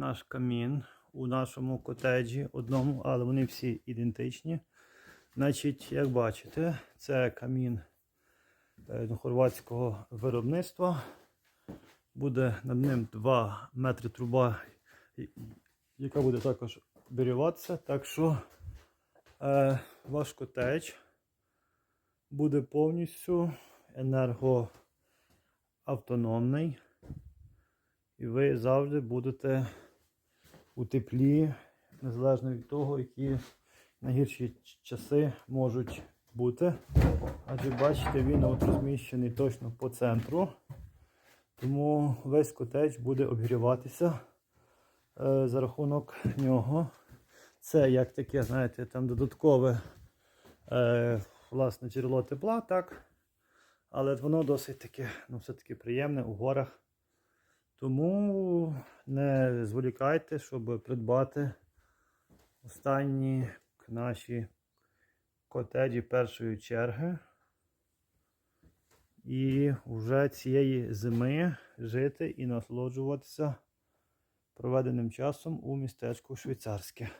наш камін у нашому котеджі одному, але вони всі ідентичні. Значить, як бачите, це камін е, хорватського виробництва. Буде над ним 2 метри труба, яка буде також бірюватися. Так що е, ваш котедж буде повністю енергоавтономний. І ви завжди будете у теплі, незалежно від того, які найгірші часи можуть бути. Адже бачите, він от розміщений точно по центру. Тому весь котедж буде обігріватися е, за рахунок нього. Це як таке, знаєте, там додаткове е, власне джерело тепла, так? Але воно досить таке, ну, все-таки приємне у горах. Тому не зволікайте, щоб придбати останні наші котеджі першої черги. І вже цієї зими жити і насолоджуватися проведеним часом у містечку Швейцарське.